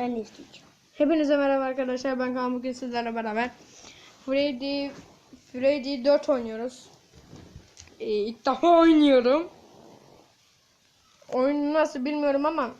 Ben de isteyeceğim. Hepinize merhaba arkadaşlar. Ben Kaan bugün sizlerle beraber Freddy Freddy 4 oynuyoruz. Ee, ilk defa oynuyorum. Oyun nasıl bilmiyorum ama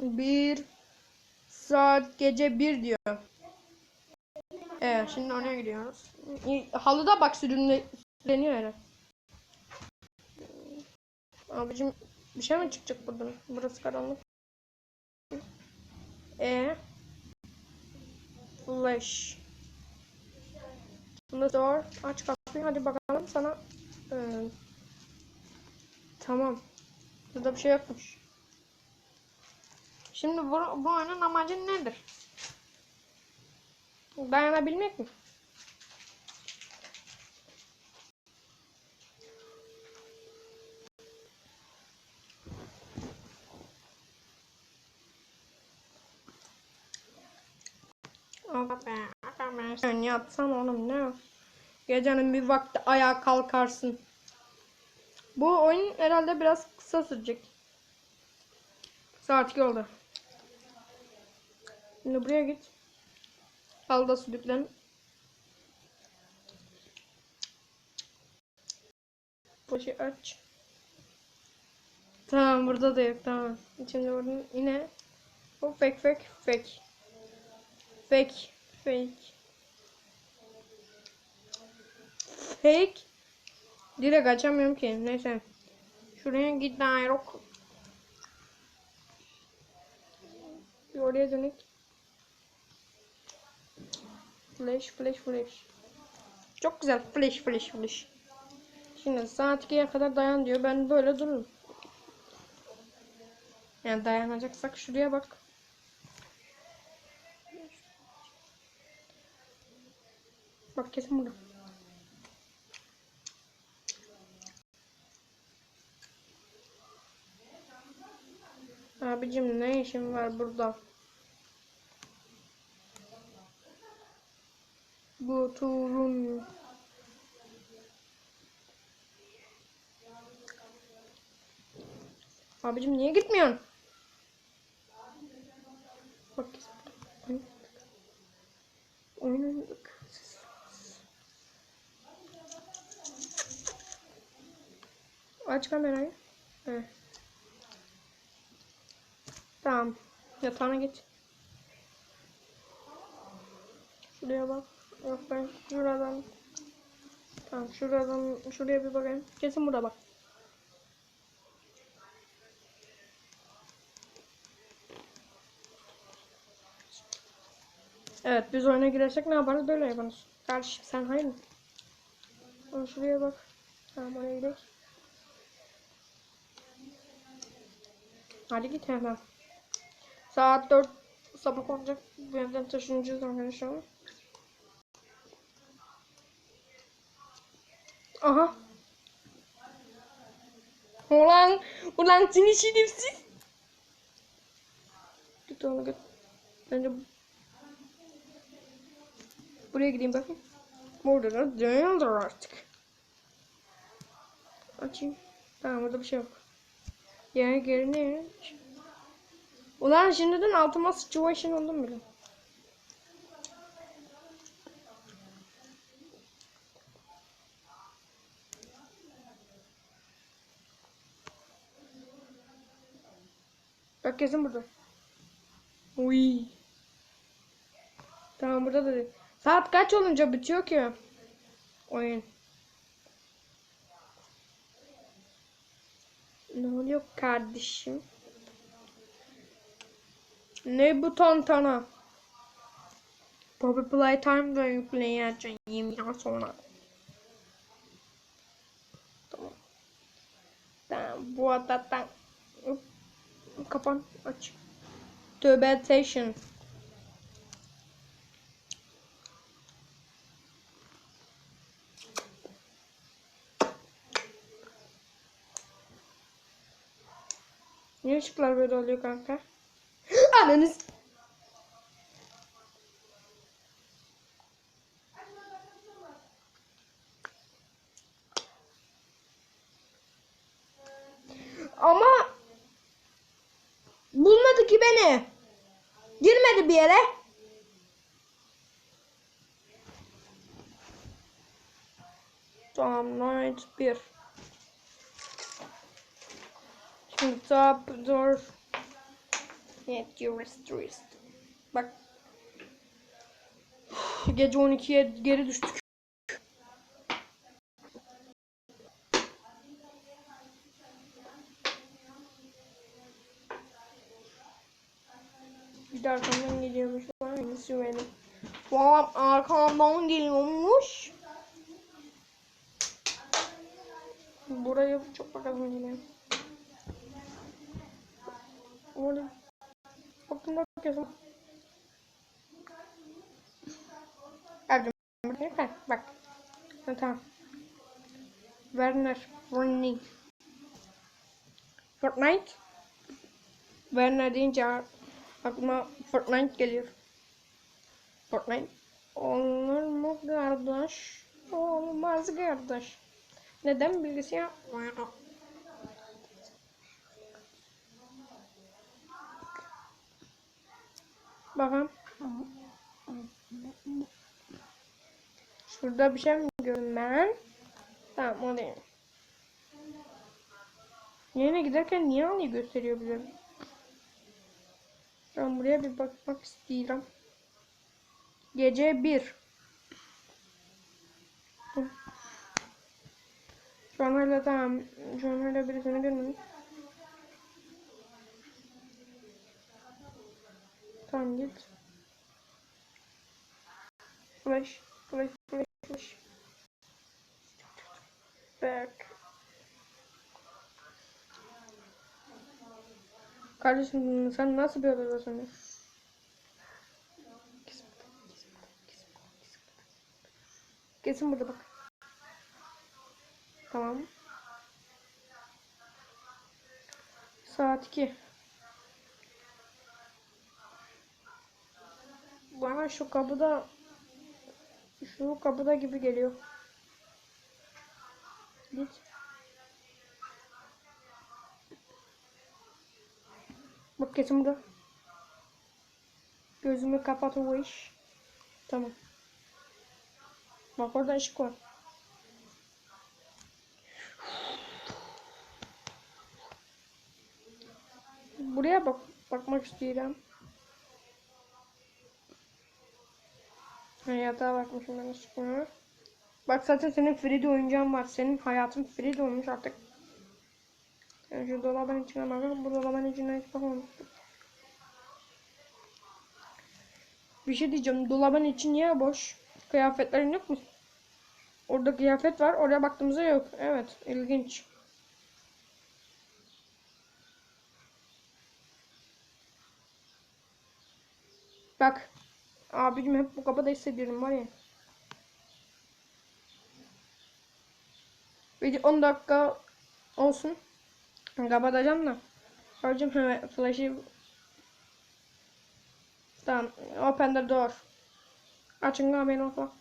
bir saat gece 1 diyor. Evet şimdi oraya gidiyoruz. Halıda bak sürünle, sürünüyor öyle. Abicim bir şey mi çıkacak buradan? Burası karanlık. E Flash. The door. Aç kapıyı. Hadi bakalım sana. Ee, tamam. Burada bir şey yokmuş. Şimdi bu, bu oyunun amacı nedir? Dayanabilmek mi? Yatsan oğlum ne? Gecenin bir vakti ayağa kalkarsın. Bu oyun herhalde biraz kısa sürecek. Saat 2 oldu. Şimdi buraya git. Al da sülüklen. Başı aç. Tamam burada da yok tamam. Şimdi buradan yine bu fake fake fake. Fake. Fake. Fake. Direkt açamıyorum ki. Neyse. Şuraya git daha yok. Bir oraya dönük. Flash, flash, flash. Çok güzel. Flash, flash, flash. Şimdi saat 2'ye kadar dayan diyor. Ben böyle dururum. Yani dayanacaksak şuraya bak. Bak kesin burada. Abicim ne işin var burada? Bu turun Abicim niye gitmiyorsun? Bak Oynadık. Aç kamerayı. Evet. Tamam. Yatağına git. Şuraya bak. Yok ben şuradan. Tamam şuradan şuraya bir bakayım. Kesin burada bak. Evet biz oyuna girersek ne yaparız böyle yaparız. Kardeşim sen hayır mı? Ama şuraya bak. Tamam oraya gidelim. Hadi git hemen. Saat 4 sabah olacak. Bu evden taşınacağız arkadaşlar. Aha. Ulan, ulan seni şerefsiz. Git onu git. Bence buraya gideyim bakayım. Burada da değildir artık. Açayım. Tamam burada bir şey yok. Yani geri ne? Ulan şimdiden altıma situation oldum bile. Bak kesin burada. Uy. Tamam burada da değil. Saat kaç olunca bitiyor ki? Oyun. Ne oluyor kardeşim? Ne bu tantana? Bobby Playtime da yükleyeceğim 20 yıl sonra. Tamam. Tamam bu adadan kapan aç. Tövbe station. Niye ışıklar böyle oluyor kanka? Ananız. Ama bulmadı ki beni. Girme gitmedi bir yere. Tamam night 1. Şimdi top door. Yet you stressed. Bak. Gece 12'ye geri düştük. Bir de arkamdan geliyormuş. Aynısı benim. Valla arkamdan geliyormuş. Buraya çok bakalım geliyor. Orada. Yazım. Abicim buraya bak. Ha, tamam. Werner Fortnite. Fortnite. Werner deyince aklıma Fortnite geliyor. Fortnite. Olur mu kardeş? Olmaz kardeş. Neden bilgisayar? Bakın. Şurada bir şey mi görüyorum ben? Tamam o değil. Yerine giderken niye anıyı gösteriyor bize? Ben buraya bir bakmak istiyorum. Gece 1. Şu an hala tamam. Şu an hala birisini görmedim. Tamam git. Flash, flash, flash, flash. Back. Kardeşim sen nasıl bir kesin burada. Kesin burada bak. Tamam. Saat 2. Bana şu kapıda şu kapıda gibi geliyor. Git. Bak kesin burada. Gözümü kapat o iş. Tamam. Bak orada ışık var. Buraya bak bakmak istiyorum. Ha, yatağa bakmışım ben ışıklara. Bak zaten senin Freddy oyuncağın var. Senin hayatın Freddy olmuş artık. Yani şu dolabın içine bakalım. Bu dolabın içine hiç bakmamıştık. Bir şey diyeceğim. Dolabın içi niye boş? Kıyafetlerin yok mu? Orada kıyafet var. Oraya baktığımızda yok. Evet. ilginç. Bak. Abicim hep bu kapıda hissediyorum var ya. Bir 10 dakika olsun. Kapatacağım da. Abicim hemen flash'ı Tamam. Open the door. Açın kapıyı nokta.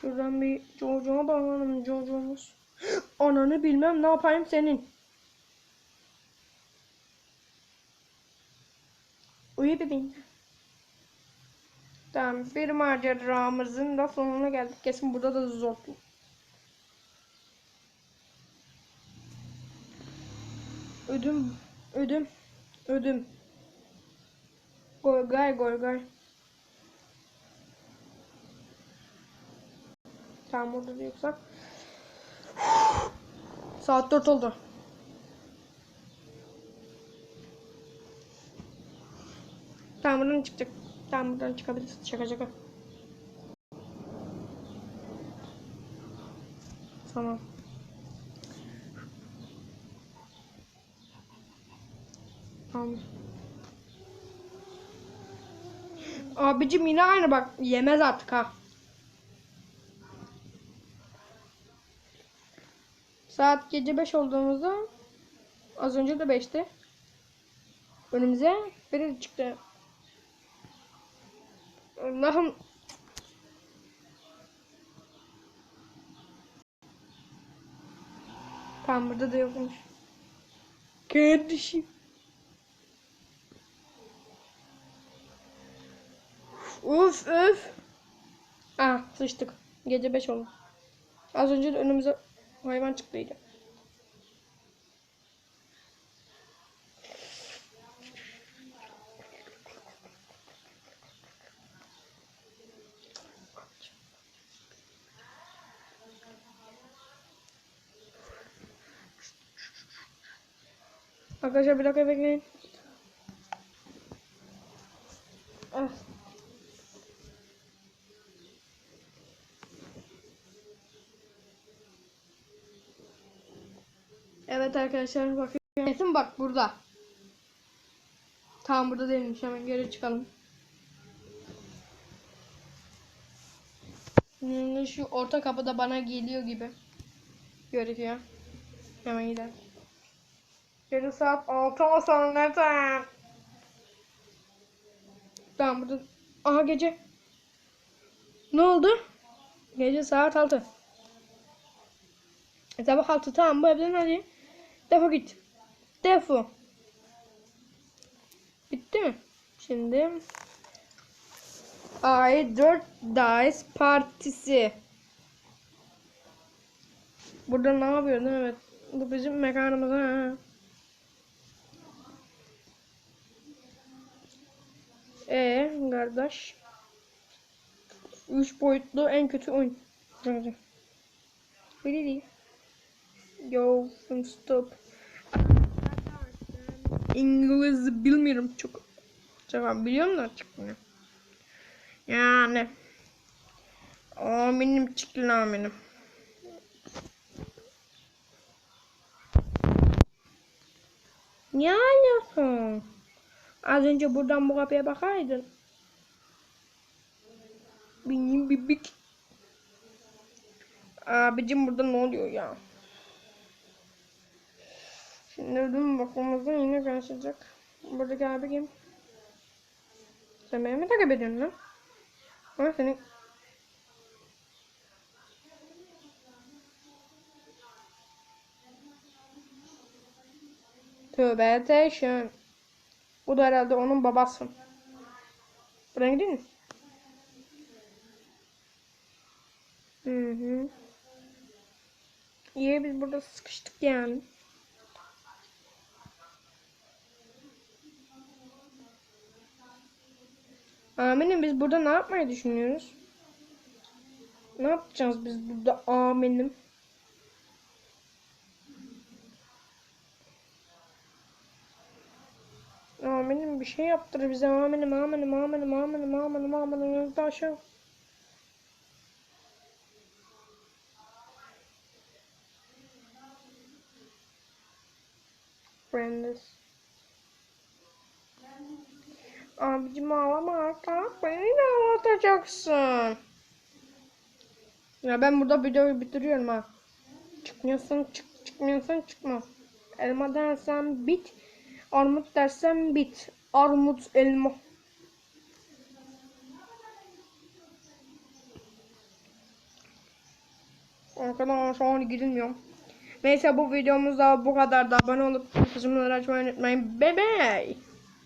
Şuradan bir Jojo'ma bakalım. Jojo'muz. Ananı bilmem ne yapayım senin. Uyu bebeğim. Tamam bir maceramızın da sonuna geldik. Kesin burada da zor. Ödüm, ödüm, ödüm. Golgay, golgay. Tamam orada da yoksa. Saat 4 oldu. Tamam buradan çıkacak. Tamam buradan çıkabiliriz. Şaka şaka. Tamam. Tamam. Abicim yine aynı bak. Yemez artık ha. Saat gece 5 olduğumuzda az önce de 5'ti. Önümüze biri çıktı. Allah'ım Tamam burada da yokmuş. Kardeşim. Uf öf. Ah sıçtık. Gece 5 oldu. Az önce de önümüze hayvan çıktıydı. Arkadaşlar bir dakika bekleyin. Evet arkadaşlar bakın. Kesin bak burada. Tamam burada değilmiş. Hemen geri çıkalım. Şimdi şu orta kapıda bana geliyor gibi. Görünüyor. Hemen gidelim. Gece saat 6 ama sonra neden? Tamam burada. Aha gece. Ne oldu? Gece saat 6. E sabah 6 tamam bu evden hadi. Defo git. Defo. Bitti mi? Şimdi Ay 4 Dice partisi. Burada ne yapıyordun? Evet. Bu bizim mekanımız ha. Ee kardeş. 3 boyutlu en kötü oyun. Bence. Öyle değil. Yo, stop. İngiliz bilmiyorum çok. Çok biliyorum da çıkmıyor. Yani. Aminim çıktı aminim. Ne alaka? Az önce buradan bu kapıya bakaydın. Benim bibik. Abicim burada ne oluyor ya? Şimdi ödüm bakmamızda yine karşılayacak. Buradaki abi kim? Sen beni mi takip ediyorsun lan? Ama senin... Tövbe ateşim. Bu da herhalde onun babası. Buraya gidelim mi? Hı hı. İyi biz burada sıkıştık yani. Aminim biz burada ne yapmayı düşünüyoruz? Ne yapacağız biz burada aminim? Aminim bir şey yaptır bize aminim aminim aminim aminim aminim aminim yazdı aşağı. Friends. Abicim ağlama artık. Beni de ağlatacaksın. Ya ben burada videoyu bitiriyorum ha. Çıkmıyorsan çık, çıkmıyorsan çıkma. Elma dersen bit. Armut dersen bit. Armut elma. Arkadaşlar gidilmiyor. Neyse bu videomuz da bu kadar da abone olup kızımları açmayı unutmayın. Bye bye.